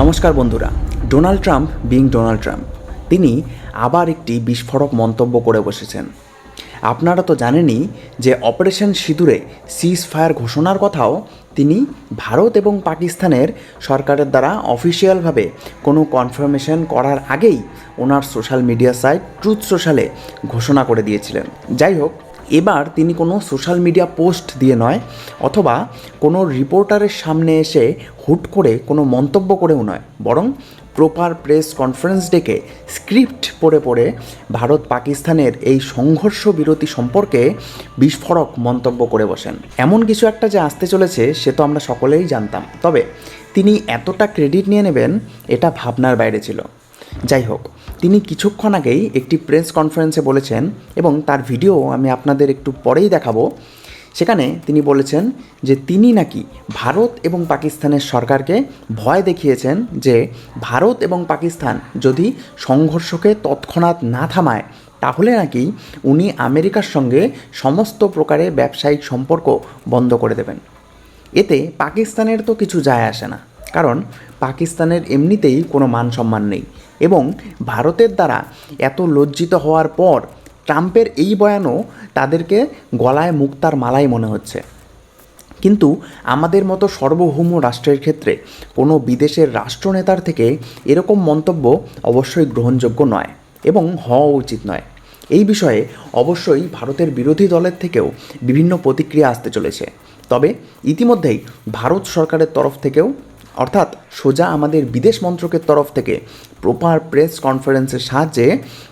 নমস্কার বন্ধুরা, Donald Trump being Donald Trump, তিনি আবার একটি বিস্ফোরক মন্তব্য করে বসেছেন। আপনারা তো জানেনই যে অপারেশন সিঁদুরে সিজ ফায়ার ঘোষণার কথাও তিনি ভারত এবং পাকিস্তানের সরকারের দ্বারা অফিসিয়ালভাবে কোনো কনফার্মেশন করার আগেই ওনার সোশ্যাল মিডিয়া সাইট ট্রুথ সোশ্যালে ঘোষণা করে দিয়েছিলেন। যাই হোক এবার তিনি কোনো সোশ্যাল মিডিয়া পোস্ট দিয়ে নয়, অথবা কোনো রিপোর্টারের সামনে এসে হুট করে কোনো মন্তব্য করেও নয়, বরং প্রপার প্রেস কনফারেন্স ডেকে স্ক্রিপ্ট পড়ে পড়ে ভারত পাকিস্তানের এই সংঘর্ষ বিরতি সম্পর্কে বিস্ফোরক মন্তব্য করে বসেন। এমন কিছু একটা যে আসতে চলেছে সে তো আমরা সকলেই জানতাম, তবে তিনি এতটা ক্রেডিট নিয়ে নেবেন এটা ভাবনার বাইরে ছিল। যাই হোক, তিনি কিছুক্ষণ আগেই একটি প্রেস কনফারেন্সে বলেছেন এবং তার ভিডিও আমি আপনাদের একটু পরেই দেখাবো। সেখানে তিনি বলেছেন যে তিনি নাকি ভারত এবং পাকিস্তানের সরকারকে ভয় দেখিয়েছেন যে ভারত এবং পাকিস্তান যদি সংঘর্ষকে তৎক্ষণাৎ না থামায়, তাহলে নাকি উনি আমেরিকার সঙ্গে সমস্ত প্রকারে ব্যবসায়িক সম্পর্ক বন্ধ করে দেবেন। এতে পাকিস্তানের তো কিছু যায় আসে না, কারণ পাকিস্তানের এমনিতেই কোনো মান সম্মান নেই। এবং ভারতের দ্বারা এত লজ্জিত হওয়ার পর ট্রাম্পের এই বয়ানও তাদেরকে গলায় মুক্তার মালাই মনে হচ্ছে। কিন্তু আমাদের মতো সার্বভৌম রাষ্ট্রের ক্ষেত্রে কোনো বিদেশের রাষ্ট্রনেতার থেকে এরকম মন্তব্য অবশ্যই গ্রহণযোগ্য নয় এবং হওয়া উচিত নয়। এই বিষয়ে অবশ্যই ভারতের বিরোধী দলের থেকেও বিভিন্ন প্রতিক্রিয়া আসতে চলেছে। তবে ইতিমধ্যেই ভারত সরকারের তরফ থেকেও অর্থাৎ সোজা আমাদের বিদেশ মন্ত্রকের তরফ থেকে প্রপার প্রেস কনফারেন্সের সাহায্যে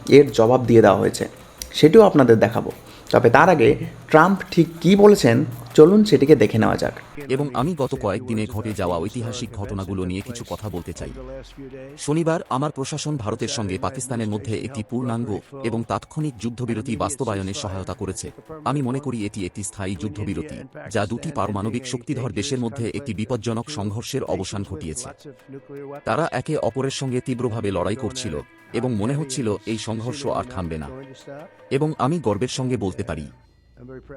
এর জবাব দিয়ে দেওয়া হয়েছে। সেটিও আপনাদের দেখাবো। তবে তার আগে ট্রাম্প ঠিক কি বলেছেন, চলুন সেটিকে দেখে নেওয়া যাক। এবং আমি গত কয়েকদিনে ঘটে যাওয়া ঐতিহাসিক ঘটনাগুলো নিয়ে কিছু কথা বলতে চাই। শনিবার আমার প্রশাসন ভারতের সঙ্গে পাকিস্তানের মধ্যে একটি পূর্ণাঙ্গ এবং তাৎক্ষণিক যুদ্ধবিরতি বাস্তবায়নে সহায়তা করেছে। আমি মনে করি এটি একটি স্থায়ী যুদ্ধবিরতি, যা দুটি পারমাণবিক শক্তিধর দেশের মধ্যে একটি বিপজ্জনক সংঘর্ষের অবসান ঘটিয়েছে। তারা একে অপরের সঙ্গে তীব্রভাবে লড়াই করছিল এবং মনে হচ্ছিল এই সংঘর্ষ আর থামবে না। এবং আমি গর্বের সঙ্গে বলতে পারি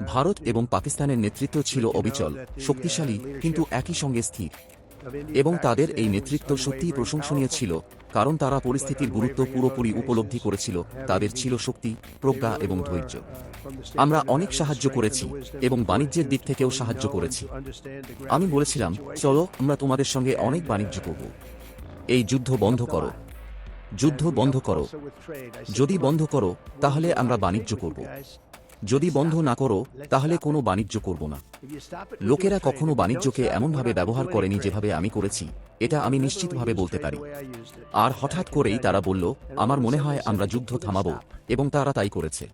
ভারত এবং পাকিস্তানের নেতৃত্ব ছিল অবিচল, শক্তিশালী, কিন্তু একই সঙ্গে স্থির। এবং তাদের এই নেতৃত্ব সত্যিই প্রশংসনীয় ছিল, কারণ তারা পরিস্থিতির গুরুত্ব পুরোপুরি উপলব্ধি করেছিল, তাদের ছিল শক্তি, প্রজ্ঞা এবং ধৈর্য। আমরা অনেক সাহায্য করেছি এবং বাণিজ্যের দিক থেকেও সাহায্য করেছি। আমি বলেছিলাম, চলো, আমরা তোমাদের সঙ্গে অনেক বাণিজ্য করব। এই যুদ্ধ বন্ধ করো। যুদ্ধ বন্ধ করো। যদি বন্ধ করো, তাহলে আমরা বাণিজ্য করব। যদি বন্ধ না করো, তাহলে কোনো বাণিজ্য করব না। লোকেরা কখনো বাণিজ্যকে এমনভাবে ব্যবহার করেনি যেভাবে আমি করেছি, এটা আমি নিশ্চিতভাবে বলতে পারি। আর হঠাৎ করেই তারা বলল, আমার মনে হয় আমরা যুদ্ধ থামাবো, এবং তারা তাই করেছে।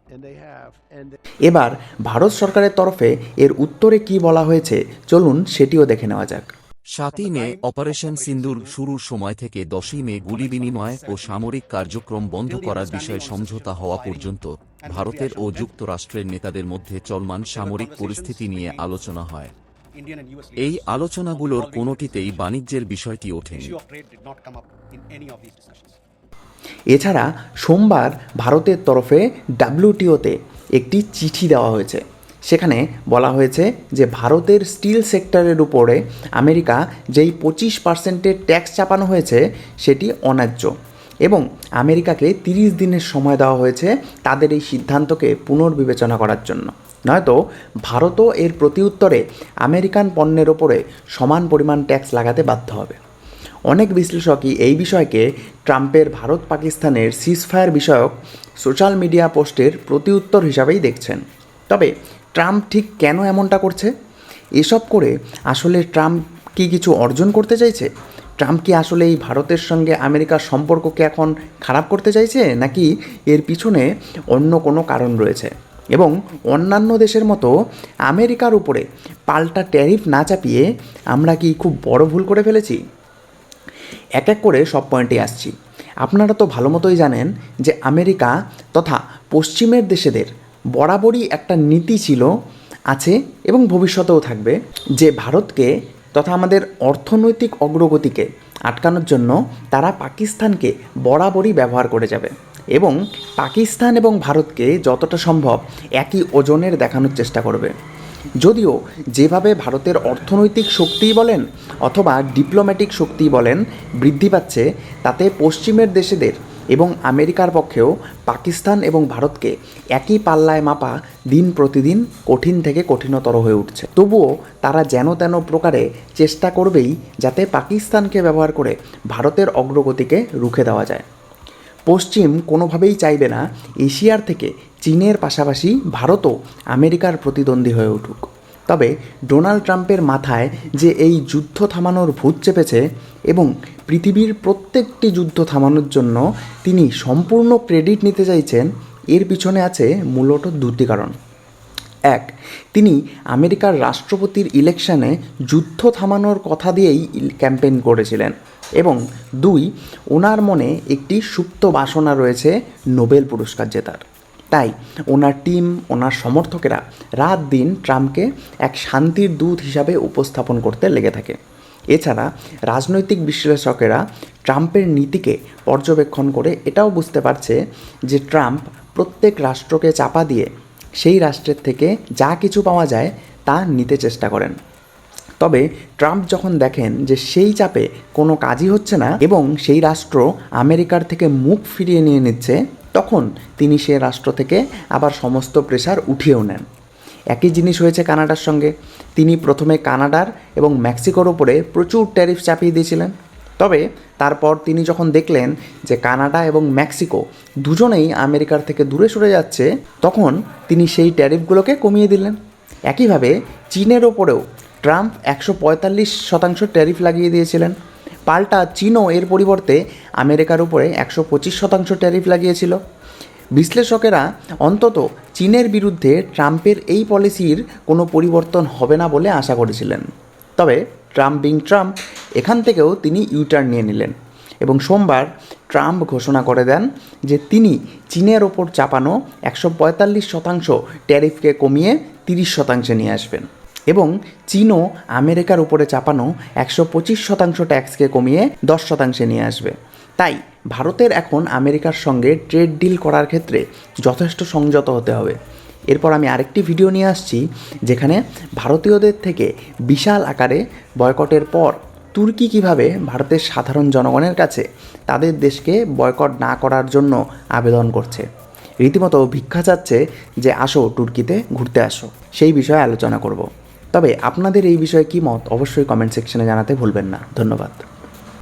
এবার ভারত সরকারের তরফে এর উত্তরে কি বলা হয়েছে, চলুন সেটিও দেখে নেওয়া যাক। সাতই মে অপারেশন সিন্দুর শুরুর সময় থেকে দশই মে গুলি বিনিময় ও সামরিক কার্যক্রম বন্ধ করার বিষয়ে সমঝোতা হওয়া পর্যন্ত ভারতের ও যুক্তরাষ্ট্রের নেতাদের মধ্যে চলমান সামরিক পরিস্থিতি নিয়ে আলোচনা হয়। এই আলোচনাগুলোর কোনোটিতেই বাণিজ্যের বিষয়টি ওঠেনি। এছাড়া সোমবার ভারতের তরফে ডাব্লিউটিওতে একটি চিঠি দেওয়া হয়েছে। সেখানে বলা হয়েছে যে ভারতের স্টিল সেক্টরের উপরে আমেরিকা যেই পঁচিশ পার্সেন্টের ট্যাক্স চাপানো হয়েছে, সেটি অন্যায্য। এবং আমেরিকাকে তিরিশ দিনের সময় দেওয়া হয়েছে তাদের এই সিদ্ধান্তকে পুনর্বিবেচনা করার জন্য। নয়তো ভারতও এর প্রতিউত্তরে আমেরিকান পণ্যের ওপরে সমান পরিমাণ ট্যাক্স লাগাতে বাধ্য হবে। অনেক বিশ্লেষকই এই বিষয়কে ট্রাম্পের ভারত পাকিস্তানের সিজফায়ার বিষয়ক সোশ্যাল মিডিয়া পোস্টের প্রতিউত্তর হিসাবেই দেখছেন। তবে ট্রাম্প ঠিক কেন এমনটা করছে? এসব করে আসলে ট্রাম্প কি কিছু অর্জন করতে চাইছে? ট্রাম্প কি আসলে এই ভারতের সঙ্গে আমেরিকার সম্পর্ককে এখন খারাপ করতে চাইছে, নাকি এর পিছনে অন্য কোনো কারণ রয়েছে? এবং অন্যান্য দেশের মতো আমেরিকার উপরে পাল্টা ট্যারিফ না চাপিয়ে আমরা কি খুব বড় ভুল করে ফেলেছি? এক এক করে সব পয়েন্টে আসছি। আপনারা তো ভালো মতোই জানেন যে আমেরিকা তথা পশ্চিমের দেশেদের বরাবরই একটা নীতি ছিল, আছে এবং ভবিষ্যতেও থাকবে যে ভারতকে তথা আমাদের অর্থনৈতিক অগ্রগতিকে আটকানোর জন্য তারা পাকিস্তানকে বরাবরই ব্যবহার করে যাবে এবং পাকিস্তান এবং ভারতকে যতটা সম্ভব একই ওজনের দেখানোর চেষ্টা করবে। যদিও যেভাবে ভারতের অর্থনৈতিক শক্তিই বলেন অথবা ডিপ্লোম্যাটিক শক্তিই বলেন বৃদ্ধি পাচ্ছে, তাতে পশ্চিমের দেশেদের এবং আমেরিকার পক্ষেও পাকিস্তান এবং ভারতকে একই পাল্লায় মাপা দিন প্রতিদিন কঠিন থেকে কঠিনতর হয়ে উঠছে। তবুও তারা যেন তেন প্রকারে চেষ্টা করবেই যাতে পাকিস্তানকে ব্যবহার করে ভারতের অগ্রগতিকে রুখে দেওয়া যায়। পশ্চিম কোনোভাবেই চাইবে না এশিয়ার থেকে চীনের পাশাপাশি ভারতও আমেরিকার প্রতিদ্বন্দ্বী হয়ে উঠুক। তবে ডোনাল্ড ট্রাম্পের মাথায় যে এই যুদ্ধ থামানোর ভূত চেপেছে এবং পৃথিবীর প্রত্যেকটি যুদ্ধ থামানোর জন্য তিনি সম্পূর্ণ ক্রেডিট নিতে চাইছেন, এর পিছনে আছে মূলত দুটি কারণ। এক, তিনি আমেরিকার রাষ্ট্রপতির ইলেকশনে যুদ্ধ থামানোর কথা দিয়েই ক্যাম্পেইন করেছিলেন। এবং দুই, ওনার মনে একটি সুপ্ত বাসনা রয়েছে নোবেল পুরস্কার জেতার। তাই ওনার টিম, ওনার সমর্থকেরা রাত দিন ট্রাম্পকে এক শান্তির দূত হিসাবে উপস্থাপন করতে লেগে থাকে। এছাড়া রাজনৈতিক বিশ্লেষকেরা ট্রাম্পের নীতিকে পর্যবেক্ষণ করে এটাও বুঝতে পারছে যে ট্রাম্প প্রত্যেক রাষ্ট্রকে চাপা দিয়ে সেই রাষ্ট্রের থেকে যা কিছু পাওয়া যায় তা নিতে চেষ্টা করেন। তবে ট্রাম্প যখন দেখেন যে সেই চাপে কোনো কাজই হচ্ছে না এবং সেই রাষ্ট্র আমেরিকার থেকে মুখ ফিরিয়ে নিয়ে নিচ্ছে তখন তিনি সে রাষ্ট্র থেকে আবার সমস্ত প্রেশার উঠিয়েও নেন। একই জিনিস হয়েছে কানাডার সঙ্গে। তিনি প্রথমে কানাডার এবং মেক্সিকোর ওপরে প্রচুর ট্যারিফ চাপিয়ে দিয়েছিলেন। তবে তারপর তিনি যখন দেখলেন যে কানাডা এবং মেক্সিকো দুজনেই আমেরিকার থেকে দূরে সরে যাচ্ছে, তখন তিনি সেই ট্যারিফগুলোকে কমিয়ে দিলেন। একইভাবে চীনের ওপরেও ট্রাম্প একশো পঁয়তাল্লিশ শতাংশ ট্যারিফ লাগিয়ে দিয়েছিলেন। পাল্টা চীনও এর পরিবর্তে আমেরিকার উপরে একশো পঁচিশ শতাংশ ট্যারিফ লাগিয়েছিল। বিশ্লেষকেরা অন্তত চীনের বিরুদ্ধে ট্রাম্পের এই পলিসির কোনো পরিবর্তন হবে না বলে আশা করেছিলেন। তবে ট্রাম্প বিং ট্রাম্প এখান থেকেও তিনি ইউটার্ন নিয়ে নিলেন এবং সোমবার ট্রাম্প ঘোষণা করে দেন যে তিনি চীনের ওপর চাপানো একশো পঁয়তাল্লিশ শতাংশ ট্যারিফকে কমিয়ে তিরিশ শতাংশে নিয়ে আসবেন। এবং চীনও আমেরিকার উপরে চাপানো একশো পঁচিশ শতাংশ ট্যাক্সকে কমিয়ে দশ শতাংশে নিয়ে আসবে। তাই ভারতের এখন আমেরিকার সঙ্গে ট্রেড ডিল করার ক্ষেত্রে যথেষ্ট সংযত হতে হবে। এরপর আমি আরেকটি ভিডিও নিয়ে আসছি, যেখানে ভারতীয়দের থেকে বিশাল আকারে বয়কটের পর তুর্কি কীভাবে ভারতের সাধারণ জনগণের কাছে তাদের দেশকে বয়কট না করার জন্য আবেদন করছে। রীতিমতো ভিক্ষা চাচ্ছে যে, আসো তুর্কিতে ঘুরতে আসো। সেই বিষয়ে আলোচনা করব। তবে আপনাদের এই বিষয়ে কী মত অবশ্যই কমেন্ট সেকশনে জানাতে ভুলবেন না। ধন্যবাদ।